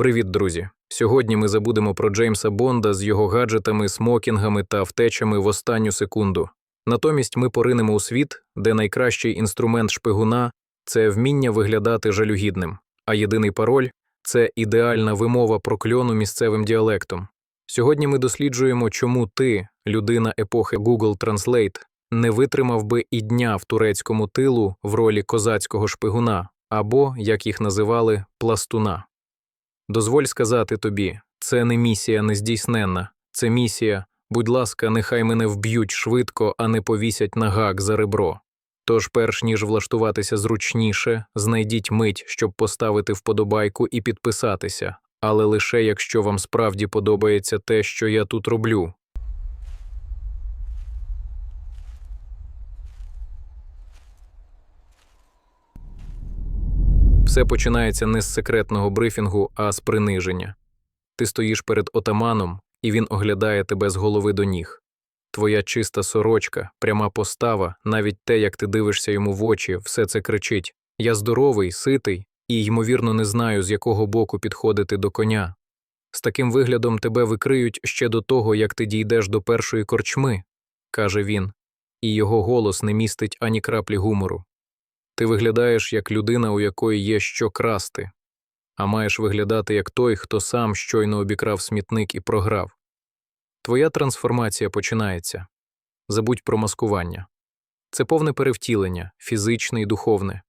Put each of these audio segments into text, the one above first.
Привіт, друзі! Сьогодні ми забудемо про Джеймса Бонда з його гаджетами, смокінгами та втечами в останню секунду. Натомість ми поринемо у світ, де найкращий інструмент шпигуна це вміння виглядати жалюгідним, а єдиний пароль це ідеальна вимова прокльону місцевим діалектом. Сьогодні ми досліджуємо, чому ти, людина епохи Google Translate, не витримав би і дня в турецькому тилу в ролі козацького шпигуна або, як їх називали, пластуна. Дозволь сказати тобі, це не місія нездійсненна, це місія, будь ласка, нехай мене вб'ють швидко, а не повісять на гак за ребро. Тож, перш ніж влаштуватися зручніше, знайдіть мить, щоб поставити вподобайку і підписатися, але лише якщо вам справді подобається те, що я тут роблю. Все починається не з секретного брифінгу, а з приниження. Ти стоїш перед отаманом, і він оглядає тебе з голови до ніг. Твоя чиста сорочка, пряма постава, навіть те, як ти дивишся йому в очі, все це кричить Я здоровий, ситий і, ймовірно, не знаю, з якого боку підходити до коня. З таким виглядом тебе викриють ще до того, як ти дійдеш до першої корчми, каже він, і його голос не містить ані краплі гумору. Ти виглядаєш як людина, у якої є що красти, а маєш виглядати як той, хто сам щойно обікрав смітник і програв. Твоя трансформація починається. Забудь про маскування. Це повне перевтілення, фізичне і духовне.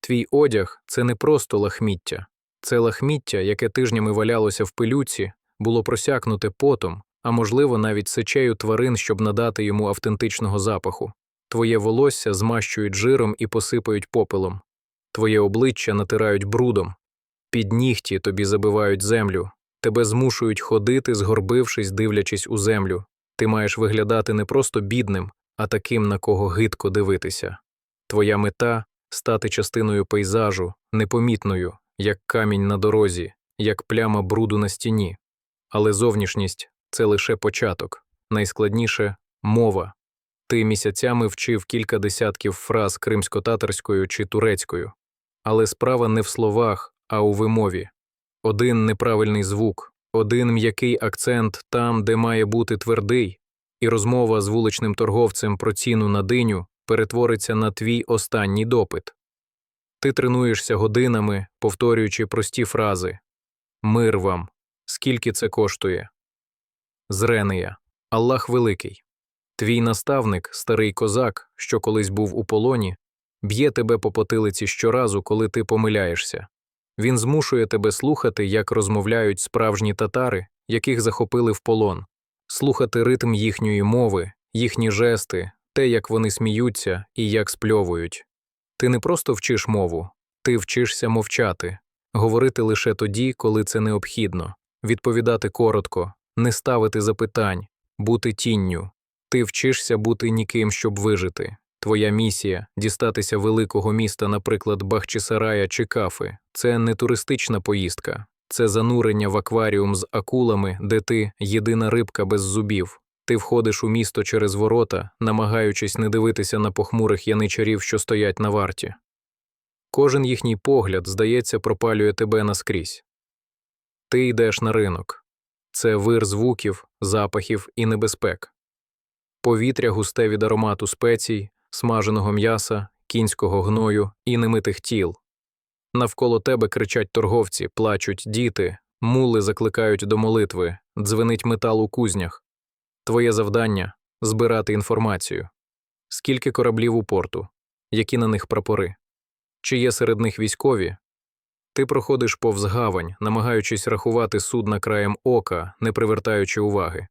Твій одяг це не просто лахміття, це лахміття, яке тижнями валялося в пилюці, було просякнуте потом, а можливо, навіть сечею тварин, щоб надати йому автентичного запаху. Твоє волосся змащують жиром і посипають попелом, твоє обличчя натирають брудом, під нігті тобі забивають землю, тебе змушують ходити, згорбившись, дивлячись у землю. Ти маєш виглядати не просто бідним, а таким, на кого гидко дивитися. Твоя мета стати частиною пейзажу, непомітною, як камінь на дорозі, як пляма бруду на стіні. Але зовнішність це лише початок, найскладніше мова. Ти місяцями вчив кілька десятків фраз кримсько-татарською чи турецькою, але справа не в словах, а у вимові. Один неправильний звук, один м'який акцент там, де має бути твердий, і розмова з вуличним торговцем про ціну на диню перетвориться на твій останній допит. Ти тренуєшся годинами, повторюючи прості фрази Мир вам, скільки це коштує? Зренея, Аллах Великий. Твій наставник, старий козак, що колись був у полоні, б'є тебе по потилиці щоразу, коли ти помиляєшся. Він змушує тебе слухати, як розмовляють справжні татари, яких захопили в полон, слухати ритм їхньої мови, їхні жести, те, як вони сміються і як спльовують. Ти не просто вчиш мову, ти вчишся мовчати, говорити лише тоді, коли це необхідно, відповідати коротко, не ставити запитань, бути тінню. Ти вчишся бути ніким, щоб вижити. Твоя місія дістатися великого міста, наприклад, Бахчисарая чи Кафи, це не туристична поїздка, це занурення в акваріум з акулами, де ти єдина рибка без зубів. Ти входиш у місто через ворота, намагаючись не дивитися на похмурих яничарів, що стоять на варті. Кожен їхній погляд, здається, пропалює тебе наскрізь. Ти йдеш на ринок це вир звуків, запахів і небезпек. Повітря густе від аромату спецій, смаженого м'яса, кінського гною і немитих тіл. Навколо тебе кричать торговці, плачуть діти, мули закликають до молитви, дзвенить метал у кузнях. Твоє завдання збирати інформацію. Скільки кораблів у порту, які на них прапори, чи є серед них військові? Ти проходиш повз гавань, намагаючись рахувати судна краєм ока, не привертаючи уваги.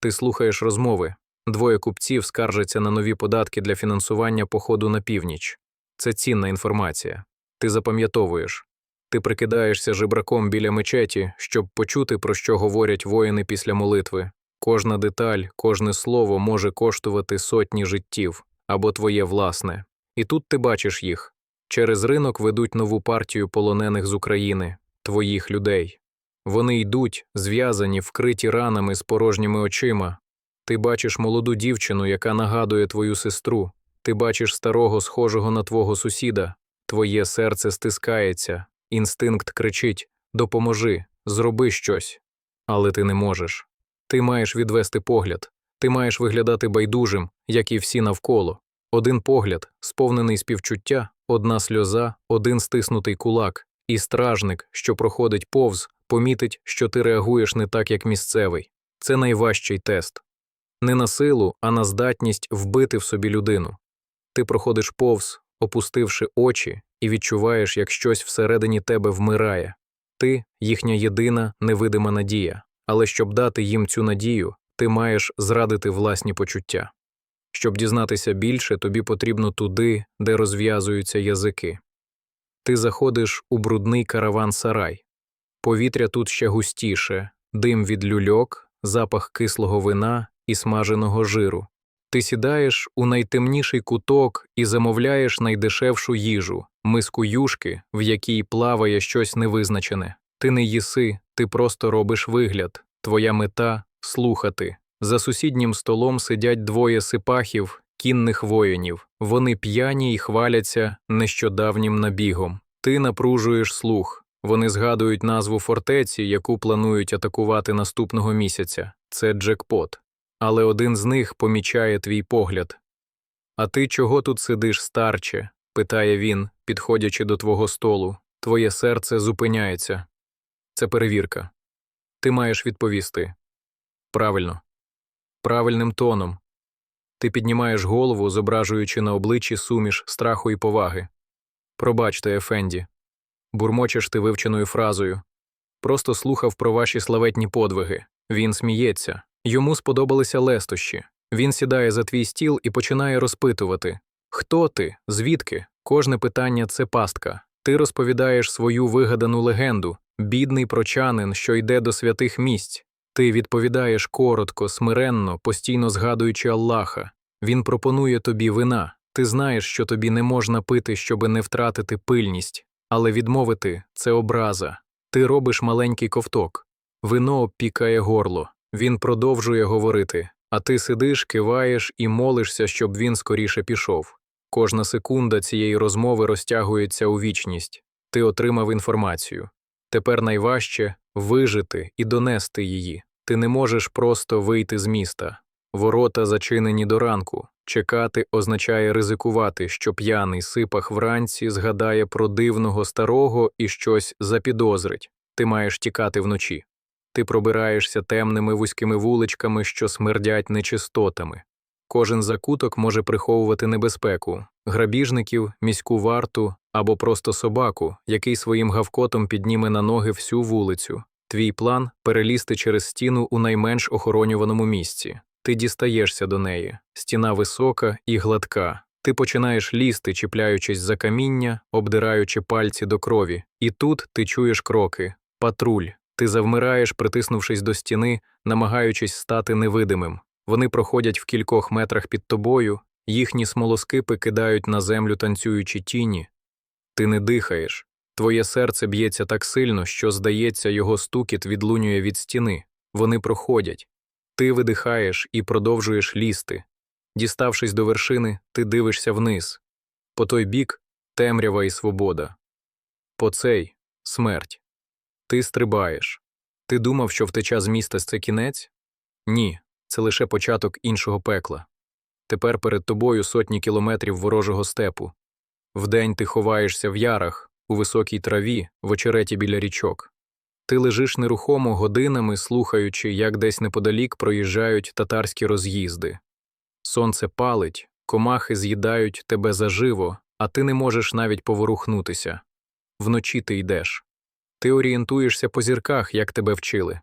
Ти слухаєш розмови. Двоє купців скаржаться на нові податки для фінансування походу на північ. Це цінна інформація. Ти запам'ятовуєш. Ти прикидаєшся жебраком біля мечеті, щоб почути, про що говорять воїни після молитви. Кожна деталь, кожне слово може коштувати сотні життів або твоє власне. І тут ти бачиш їх. Через ринок ведуть нову партію полонених з України, твоїх людей. Вони йдуть, зв'язані, вкриті ранами з порожніми очима. Ти бачиш молоду дівчину, яка нагадує твою сестру. Ти бачиш старого, схожого на твого сусіда. Твоє серце стискається, інстинкт кричить Допоможи, зроби щось. Але ти не можеш. Ти маєш відвести погляд, ти маєш виглядати байдужим, як і всі навколо. Один погляд, сповнений співчуття, одна сльоза, один стиснутий кулак, і стражник, що проходить повз, помітить, що ти реагуєш не так, як місцевий. Це найважчий тест. Не на силу, а на здатність вбити в собі людину. Ти проходиш повз, опустивши очі, і відчуваєш, як щось всередині тебе вмирає. Ти їхня єдина невидима надія, але щоб дати їм цю надію, ти маєш зрадити власні почуття. Щоб дізнатися більше, тобі потрібно туди, де розв'язуються язики. Ти заходиш у брудний караван сарай. Повітря тут ще густіше, дим від люльок, запах кислого вина і смаженого жиру. Ти сідаєш у найтемніший куток і замовляєш найдешевшу їжу, миску юшки, в якій плаває щось невизначене. Ти не їси, ти просто робиш вигляд. Твоя мета слухати. За сусіднім столом сидять двоє сипахів, кінних воїнів. Вони п'яні й хваляться нещодавнім набігом. Ти напружуєш слух. Вони згадують назву фортеці, яку планують атакувати наступного місяця. Це джекпот. Але один з них помічає твій погляд. А ти чого тут сидиш, старче? питає він, підходячи до твого столу. Твоє серце зупиняється. Це перевірка. Ти маєш відповісти. Правильно. Правильним тоном. Ти піднімаєш голову, зображуючи на обличчі суміш страху і поваги. Пробачте, Ефенді. Бурмочеш ти вивченою фразою. Просто слухав про ваші славетні подвиги. Він сміється. Йому сподобалися лестощі. Він сідає за твій стіл і починає розпитувати Хто ти? Звідки? Кожне питання це пастка. Ти розповідаєш свою вигадану легенду, бідний прочанин, що йде до святих місць. Ти відповідаєш коротко, смиренно, постійно згадуючи Аллаха. Він пропонує тобі вина. Ти знаєш, що тобі не можна пити, щоби не втратити пильність, але відмовити це образа. Ти робиш маленький ковток. Вино обпікає горло. Він продовжує говорити, а ти сидиш, киваєш і молишся, щоб він скоріше пішов. Кожна секунда цієї розмови розтягується у вічність. Ти отримав інформацію. Тепер найважче вижити і донести її. Ти не можеш просто вийти з міста. Ворота зачинені до ранку. Чекати означає ризикувати, що п'яний сипах вранці згадає про дивного старого і щось запідозрить. Ти маєш тікати вночі. Ти пробираєшся темними вузькими вуличками, що смердять нечистотами. Кожен закуток може приховувати небезпеку грабіжників, міську варту або просто собаку, який своїм гавкотом підніме на ноги всю вулицю. Твій план перелізти через стіну у найменш охоронюваному місці. Ти дістаєшся до неї. Стіна висока і гладка. Ти починаєш лізти, чіпляючись за каміння, обдираючи пальці до крові, і тут ти чуєш кроки, патруль. Ти завмираєш, притиснувшись до стіни, намагаючись стати невидимим. Вони проходять в кількох метрах під тобою, їхні смолоскипи кидають на землю танцюючі тіні. Ти не дихаєш. Твоє серце б'ється так сильно, що, здається, його стукіт відлунює від стіни. Вони проходять. Ти видихаєш і продовжуєш лізти. Діставшись до вершини, ти дивишся вниз. По той бік темрява і свобода. По цей смерть. Ти стрибаєш. Ти думав, що втеча з міста це кінець? Ні, це лише початок іншого пекла. Тепер перед тобою сотні кілометрів ворожого степу. Вдень ти ховаєшся в ярах, у високій траві, в очереті біля річок. Ти лежиш нерухомо годинами, слухаючи, як десь неподалік проїжджають татарські роз'їзди. Сонце палить, комахи з'їдають тебе заживо, а ти не можеш навіть поворухнутися. Вночі ти йдеш. Ти орієнтуєшся по зірках, як тебе вчили.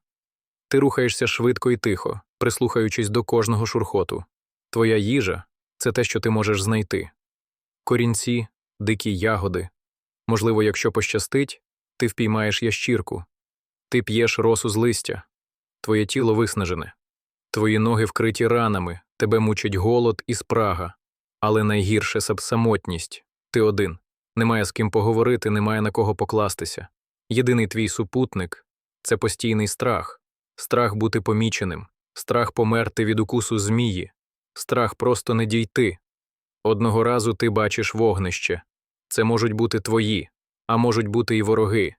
Ти рухаєшся швидко і тихо, прислухаючись до кожного шурхоту. Твоя їжа це те, що ти можеш знайти. Корінці, дикі ягоди. Можливо, якщо пощастить, ти впіймаєш ящірку, ти п'єш росу з листя, твоє тіло виснажене, твої ноги вкриті ранами, тебе мучить голод і спрага, але найгірше самотність ти один. Немає з ким поговорити, немає на кого покластися. Єдиний твій супутник це постійний страх, страх бути поміченим, страх померти від укусу змії, страх просто не дійти. Одного разу ти бачиш вогнище це можуть бути твої, а можуть бути і вороги.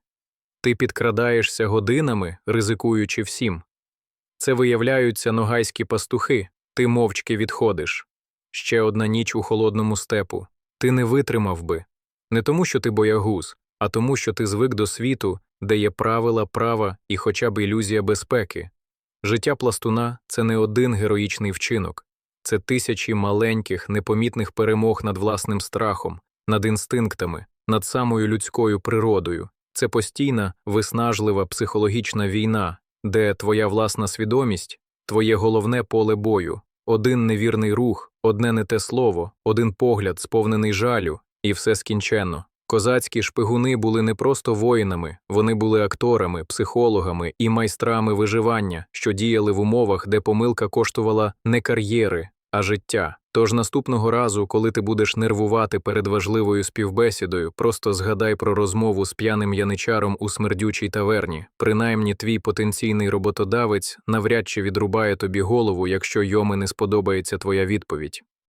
Ти підкрадаєшся годинами, ризикуючи всім. Це виявляються ногайські пастухи, ти мовчки відходиш. Ще одна ніч у холодному степу. Ти не витримав би. Не тому, що ти боягуз, а тому, що ти звик до світу, де є правила, права і хоча б ілюзія безпеки. Життя пластуна це не один героїчний вчинок, це тисячі маленьких, непомітних перемог над власним страхом, над інстинктами, над самою людською природою. Це постійна, виснажлива психологічна війна, де твоя власна свідомість, твоє головне поле бою, один невірний рух, одне не те слово, один погляд, сповнений жалю, і все скінченно. Козацькі шпигуни були не просто воїнами, вони були акторами, психологами і майстрами виживання, що діяли в умовах, де помилка коштувала не кар'єри, а життя. Тож наступного разу, коли ти будеш нервувати перед важливою співбесідою, просто згадай про розмову з п'яним яничаром у смердючій таверні. Принаймні, твій потенційний роботодавець навряд чи відрубає тобі голову, якщо йому не сподобається твоя відповідь.